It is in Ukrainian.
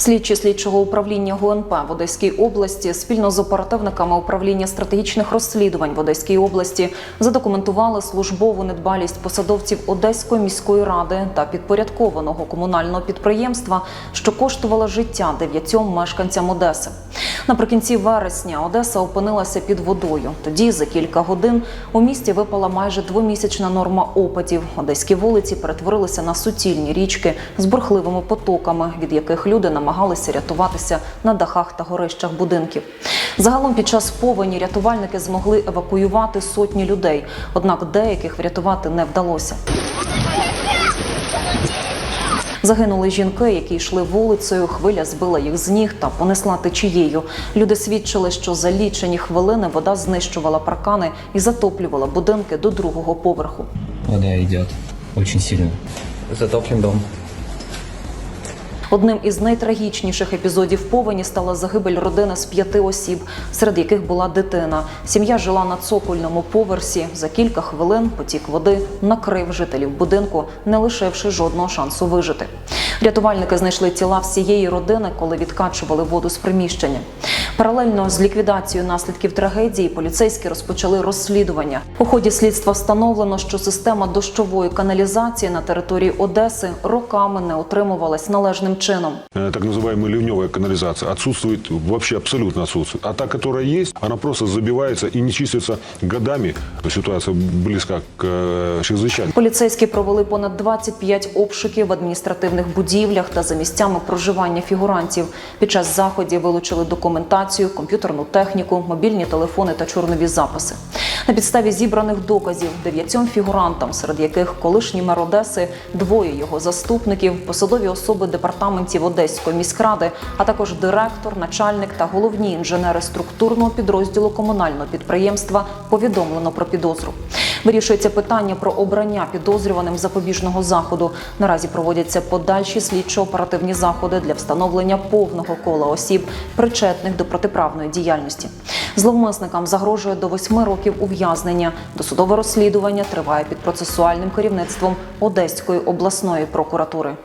Слідчі слідчого управління ГУНП в Одеській області спільно з оперативниками управління стратегічних розслідувань в Одеській області задокументували службову недбалість посадовців Одеської міської ради та підпорядкованого комунального підприємства, що коштувало життя дев'ятьом мешканцям Одеси. Наприкінці вересня Одеса опинилася під водою. Тоді за кілька годин у місті випала майже двомісячна норма опадів. Одеські вулиці перетворилися на суцільні річки з бурхливими потоками, від яких люди намагалися рятуватися на дахах та горищах будинків. Загалом під час повені рятувальники змогли евакуювати сотні людей, однак деяких врятувати не вдалося. Загинули жінки, які йшли вулицею. Хвиля збила їх з ніг та понесла течією. Люди свідчили, що за лічені хвилини вода знищувала паркани і затоплювала будинки до другого поверху. Вода идет очень сильно. Затоплен дом. Одним із найтрагічніших епізодів повені стала загибель родини з п'яти осіб, серед яких була дитина. Сім'я жила на цокольному поверсі. За кілька хвилин потік води накрив жителів будинку, не лишивши жодного шансу вижити. Рятувальники знайшли тіла всієї родини, коли відкачували воду з приміщення. Паралельно з ліквідацією наслідків трагедії поліцейські розпочали розслідування. У ході слідства встановлено, що система дощової каналізації на території Одеси роками не отримувалась належним чином. Э, так называемая ливневая канализация отсутствует, вообще абсолютно отсутствует. А та, которая есть, она просто забивается и не чистится годами. Ситуация близка к э, чрезвычайной. Поліцейські провели понад 25 обшуків в адміністративних будівлях та за місцями проживання фігурантів. Під час заходів вилучили документацію, комп'ютерну техніку, мобільні телефони та чорнові записи. На підставі зібраних доказів дев'ятьом фігурантам, серед яких колишні мер Одеси, двоє його заступників, посадові особи департаментів Одеської міськради, а також директор, начальник та головні інженери структурного підрозділу комунального підприємства повідомлено про підозру. Вирішується питання про обрання підозрюваним запобіжного заходу. Наразі проводяться подальші слідчо-оперативні заходи для встановлення повного кола осіб, причетних до протиправної діяльності. Зловмисникам загрожує до восьми років ув'язнення. Досудове розслідування триває під процесуальним керівництвом Одеської обласної прокуратури.